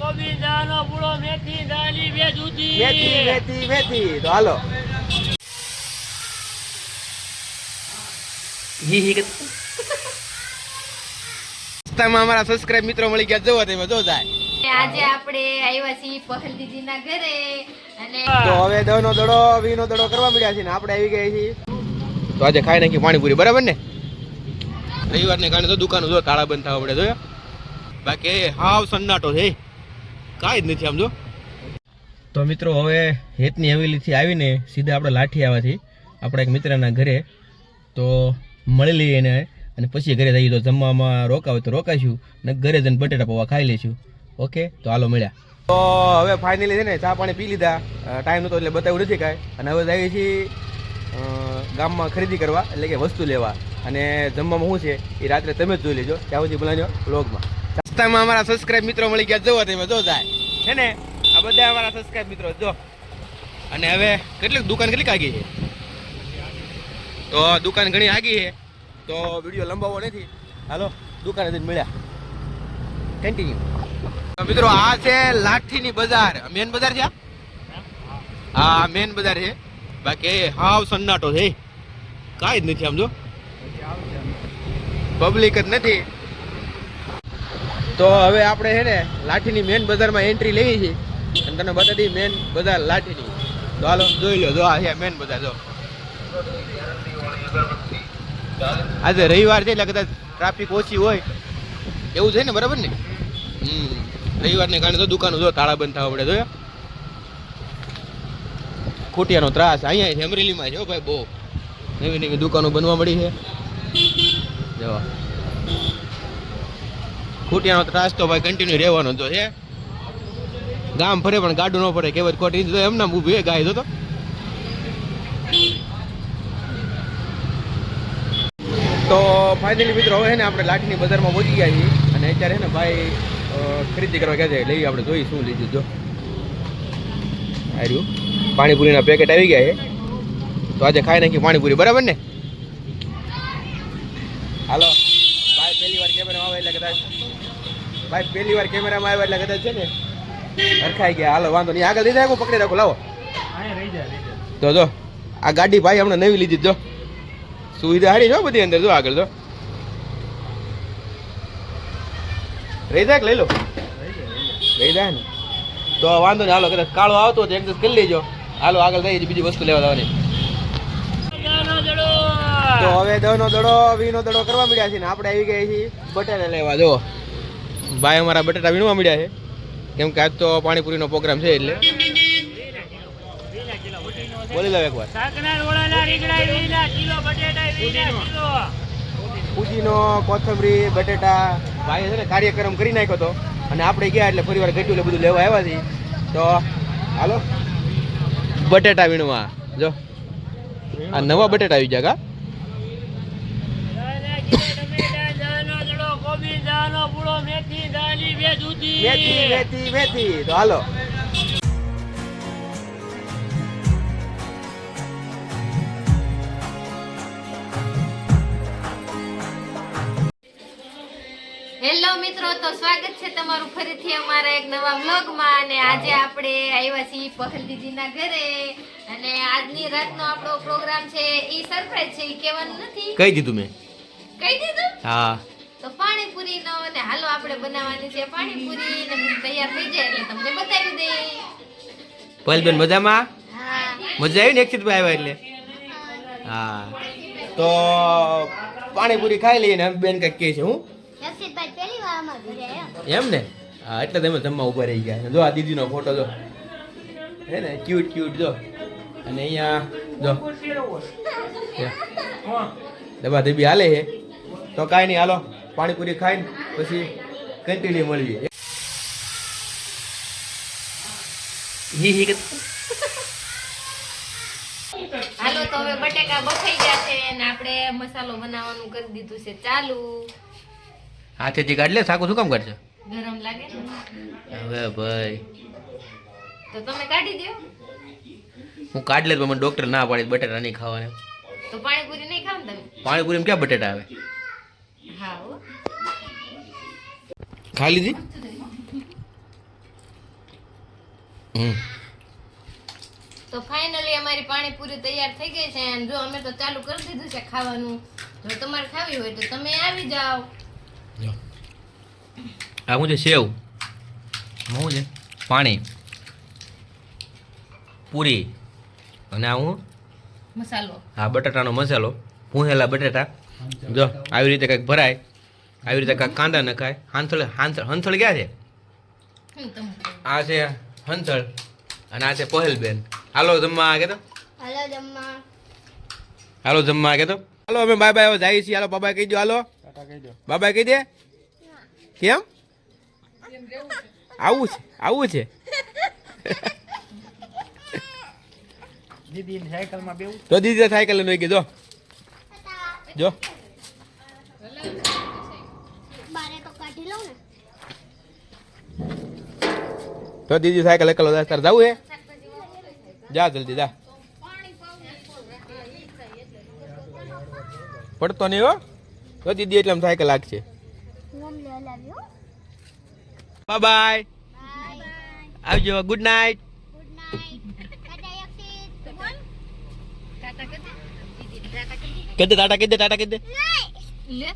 કોબી દાનો પૂળો મેથી દાલી બે દૂધી મેથી મેથી મેથી. તો હાલો. હી હી રસ્તામાં અમારા સબસ્ક્રાઇબ મિત્રો મળી ગયા. જોવા તેમાં જો જાય. આજે આપણે આવ્યા છીએ પહલ દીદીના ઘરે. અને તો હવે દહનો દડો વીનો દડો કરવા મળ્યા છે ને આપણે આવી ગયા છીએ. તો આજે ખાઈ નાખી પાણીપુરી બરાબર ને? રવિવારને કારણે તો દુકાનો જો તાળા બંધ થવા પડે જોયા? બાકી હાવ સન્નાટો છે કાંઈ જ નથી સમજો તો મિત્રો, હવે હેતની હવેલીથી આવીને સીધા આપણે લાઠી છીએ આપણા એક મિત્રના ઘરે તો મળી લઈએ એને અને પછી ઘરે જઈએ. તો જમવામાં રોકાવે તો રોકાઈશું ને ઘરે જઈને બટેટા પૌવા ખાઈ લઈશું. ઓકે? તો હાલો મળ્યા. તો હવે ફાઇનલી છે ને ચા પાણી પી લીધા. ટાઈમ નતો એટલે બતાવ્યું નથી કાંઈ. અને હવે જઈએ છીએ ગામમાં ખરીદી કરવા, એટલે કે વસ્તુ લેવા. અને જમવામાં શું છે એ રાત્રે તમે જ જોઈ લેજો. ત્યાં સુધી બોલાજો વ્લોગમાં રસ્તામાં અમારા સબસ્ક્રાઇબ મિત્રો મળી ગયા. જોવા તમે જો જાય. છે ને? આ બધા અમારા સબસ્ક્રાઇબ મિત્રો જો. અને હવે કેટલીક દુકાન કેટલીક આગી છે? તો દુકાન ઘણી આગી છે. તો વીડિયો લંબાવો નથી. હાલો દુકાને જઈને મળ્યા. કન્ટિન્યુ મિત્રો આ છે લાઠીની બજાર. મેન બજાર છે આ? હા મેન બજાર છે. બાકી હાવ સન્નાટો છે. કાંઈ જ નથી આમ જો. પબ્લિક જ નથી. તો હવે આપણે છે ને લાઠીની મેન બજારમાં એન્ટ્રી લેવી છે. અને તને બતાવી દઈએ મેન બજાર લાઠીની. તો હાલો, જોઈ લો, જો આ છે મેન બજાર, જો. આજે રવિવાર છે એટલે કદાચ ટ્રાફિક ઓછી હોય. એવું છે ને, બરાબર ને? હમ. રવિવારને કારણે તો દુકાનો, જો, તાળા બંધ થવા પડે, જોયો? ખૂટિયાનો ત્રાસ, અહીંયા છે, અમરેલીમાં છે ભાઈ, બહુ. નવી નવી દુકાનો બનવા મળી છે. જો. ખૂટિયાનો ત્રાસ તો ભાઈ કન્ટિન્યુ રહેવાનો તો છે. ગામ ફરે પણ ગાડું ન ફરે, કેવત ખોટી તો એમને ઊભી ગાય તો તો. ફાઇનલી મિત્રો, હવે ને આપણે લાઠીની બજારમાં પહોંચી ગયા છીએ. અને અત્યારે ને ભાઈ ખરીદી કરવા ગયા છે. લઈ આપણે જોઈ શું લીધું જો. આર્યું પાણીપુરીના પેકેટ આવી ગયા છે. તો આજે ખાઈ નાખી પાણીપુરી. બરાબર ને? હાલો. ભાઈ પહેલી વાર કેમેરામાં આવે એટલે કદાચ ભાઈ પહેલી વાર કેમેરામાં આવે એટલે કદાચ છે ને હરખાઈ ગયા. હાલો વાંધો નહીં. આગળ લઈ જાય પકડી રાખો લાવો. તો જો આ ગાડી ભાઈ હમણાં નવી લીધી જ. સુવિધા સારી જો બધી અંદર જો આગળ જો. રહી જાય લઈ લો? રહી જાય ને. તો વાંધો નહીં. હાલો કદાચ કાળો આવતો તો એડજસ્ટ કરી લેજો. હાલો આગળ જઈએ બીજી વસ્તુ લેવા જવાની. તો હવે દહનો દડો વીનો દડો કરવા મળ્યા છે ને આપણે આવી ગયા છીએ બટાટા લેવા જો. ભાઈ અમારા બટાટા વીણવા મળ્યા છે. કેમ કે આજ તો પાણીપુરીનો પ્રોગ્રામ છે એટલે. બોલી લો એકવાર. પૂજીનો કોથમરી બટેટા. ભાઈ છે ને કાર્યક્રમ કરી નાખ્યો હતો અને આપણે ગયા એટલે ફરી વાર એટલે બધું લેવા આવ્યા છીએ. તો હાલો. બટેટા વીણવા. જો. આ નવા બટેટા આવી ગયા કા? કોબી દાનો પૂળો મેથી દાલી બે દૂધી મેથી મેથી મેથી. તો હાલો. હેલો મિત્રો તો સ્વાગત છે તમારું ફરીથી અમારા એક નવા વ્લોગમાં. અને આજે આપણે આવ્યા છીએ પહલ દીદીના ઘરે. અને આજની રાતનો આપણો પ્રોગ્રામ છે ઈ સરપ્રાઈઝ છે ઈ કહેવાનું નથી. કહી દીધું મેં. કહી દીધું? હા. તો પાણીપુરી નો અને હાલો આપણે બનાવવાની છે પાણીપુરી ને તૈયાર થઈ જાય એટલે તમને બતાવી દે પલબેન મજામાં? મજા આવી ને અક્ષિતભાઈ આવ્યા એટલે? હા. તો પાણીપુરી ખાઈ લઈએ ને બેન કંઈક કહે છે હું? એમ ને? હા એટલે તમે જમવા ઊભા રહી ગયા. જો આ દીદીનો ફોટો જો. હે ને ક્યુટ ક્યુટ જો. અને અહીંયા જો. હે. દબા દબી હાલે છે તો કાંઈ નહીં હાલો. પાણીપુરી ખાઈને પછી કંટીન્યુ મળીએ. હી હી કે- હાલો તો હવે બટેકા બફાઈ ગયા છે અને આપણે મસાલો બનાવવાનું કરી દીધું છે ચાલુ. હાથેથી કાઢ લે સાકું શું કામ ગરમ લાગે હવે ભાઈ. તો તમે કાઢી દો હું કાઢ લે પણ મને ડોક્ટર ના પાડી બટેટા નહીં ખાવાને તો પાણીપુરી નહીં ખાવ ને તમે? પાણીપુરી ક્યાં બટેટા આવે? ખાઈ લીધી તો ફાઇનલી અમારી પાણીપુરી તૈયાર થઈ ગઈ છે અને જો અમે તો ચાલુ કરી દીધું છે ખાવાનું. જો તમારે ખાવી હોય તો તમે આવી જાઓ. આ હું છે સેવ. હું છે પાણી. પૂરી. અને આ હું? મસાલો. હા બટાટાનો મસાલો. ભૂંહેલા બટાટા. જો આવી રીતે કંઈક ભરાય. આવી રીતે કાંઈક કાંદા નખાય. હાંથળ હાંથળ હંથળ ક્યાં છે. આ છે હંથળ અને આ છે પહેલબેન. હાલો જમવા આ તો. હાલો જમવા. હાલો જમવા આ તો. હાલો અમે બાય બાય જાય જઈએ છીએ. હાલો બાબા કહી દો હાલો. બાબા કહી દે. કેમ? આવું છે આવું છે. તો દીદી સાયકલ લઈ ગઈ જો. જો. તો દીદી સાયકલ એકલો જાય જવું હે? જા જલ્દી, જા. પડતો નહીં હો. તો દીદી એટલે સાયકલ લાગશે બાય બાય આવજો ગુડ નાઇટ ટાટા કરી દે. દીદી ટાટા કરી દે. કહી દે ટાટા કહી દે ટાટા કહી દે લે.